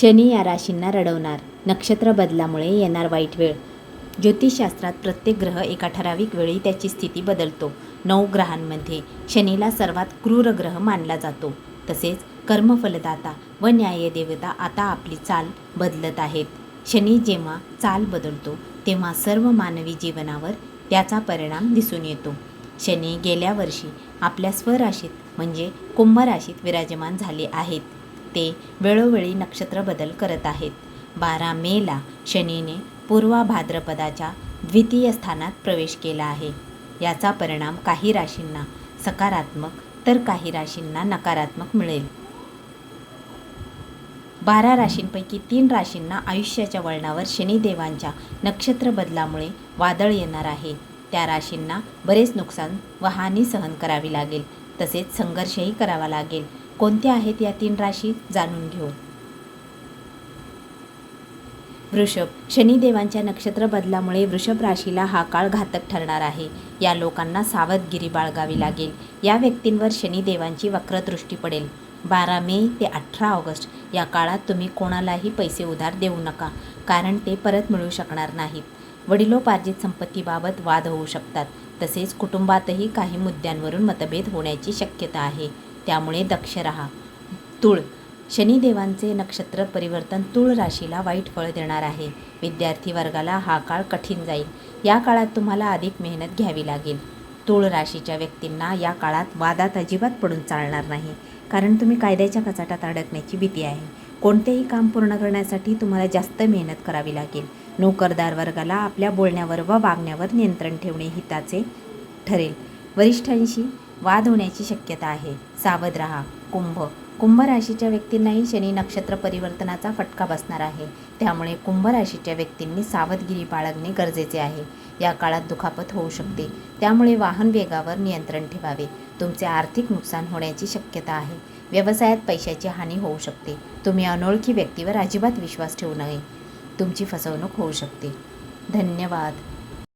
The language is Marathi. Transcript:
शनी या राशींना रडवणार. नक्षत्र बदलामुळे येणार वाईट वेळ. ज्योतिषशास्त्रात प्रत्येक ग्रह एका ठराविक वेळी त्याची स्थिती बदलतो. नऊ ग्रहांमध्ये शनीला सर्वात क्रूर ग्रह मानला जातो. तसेच कर्मफलदाता व न्यायदेवता आता आपली चाल बदलत आहेत. शनी जेव्हा चाल बदलतो तेव्हा सर्व मानवी जीवनावर त्याचा परिणाम दिसून येतो. शनी गेल्या वर्षी आपल्या स्वराशीत म्हणजे कुंभ राशीत विराजमान झाले आहेत. ते वेळोवेळी नक्षत्र बदल करत आहेत. बारा मेला शनीने पूर्वा भाद्रपदाच्या द्वितीय स्थानात प्रवेश केला आहे. याचा परिणाम काही राशींना सकारात्मक तर काही राशींना नकारात्मक मिळेल. बारा राशींपैकी तीन राशींना आयुष्याच्या वळणावर शनिदेवांच्या नक्षत्र बदलामुळे वादळ येणार आहे. त्या राशींना बरेच नुकसान व हानी सहन करावी लागेल. तसेच संघर्षही करावा लागेल. कोणत्या आहेत या तीन राशी जाणून घेऊ. वृषभ शनिदेवांच्या नक्षत्र बदलामुळे वृषभ राशीला हा काळ घातक ठरणार आहे. या लोकांना सावधगिरी बाळगावी लागेल. या व्यक्तींवर शनिदेवांची वक्रदृष्टी पडेल. बारा मे ते अठरा ऑगस्ट या काळात तुम्ही कोणालाही पैसे उधार देऊ नका कारण ते परत मिळू शकणार नाहीत. वडिलोपार्जित संपत्तीबाबत वाद होऊ शकतात. तसेच कुटुंबातही काही मुद्द्यांवरून मतभेद होण्याची शक्यता आहे. त्यामुळे दक्ष रहा. तुळ. शनिदेवांचे नक्षत्र परिवर्तन तुळ राशीला वाईट फळ देणार आहे. विद्यार्थी वर्गाला हा काळ कठीण जाईल. या काळात तुम्हाला अधिक मेहनत घ्यावी लागेल. तुळ राशीच्या व्यक्तींना या काळात वादात अजिबात पडून चालणार नाही. कारण तुम्ही कायद्याच्या कचाटात अडकण्याची भीती आहे. कोणतेही काम पूर्ण करण्यासाठी तुम्हाला जास्त मेहनत करावी लागेल. नोकरदार वर्गाला आपल्या बोलण्यावर व वागण्यावर नियंत्रण ठेवणे हिताचे ठरेल. वरिष्ठांशी वाद होण्याची शक्यता आहे. सावध रहा. कुंभ. कुंभ राशीच्या व्यक्तींनाही शनी नक्षत्र परिवर्तनाचा फटका बसणार आहे. त्यामुळे कुंभ राशीच्या व्यक्तींनी सावधगिरी बाळगणे गरजेचे आहे. या काळात दुखापत होऊ शकते. त्यामुळे वाहन वेगावर नियंत्रण ठेवावे. तुमचे आर्थिक नुकसान होण्याची शक्यता आहे. व्यवसायात पैशाची हानी होऊ शकते. तुम्ही अनोळखी व्यक्तीवर अजिबात विश्वास ठेवू नये. तुमची फसवणूक होऊ शकते. धन्यवाद.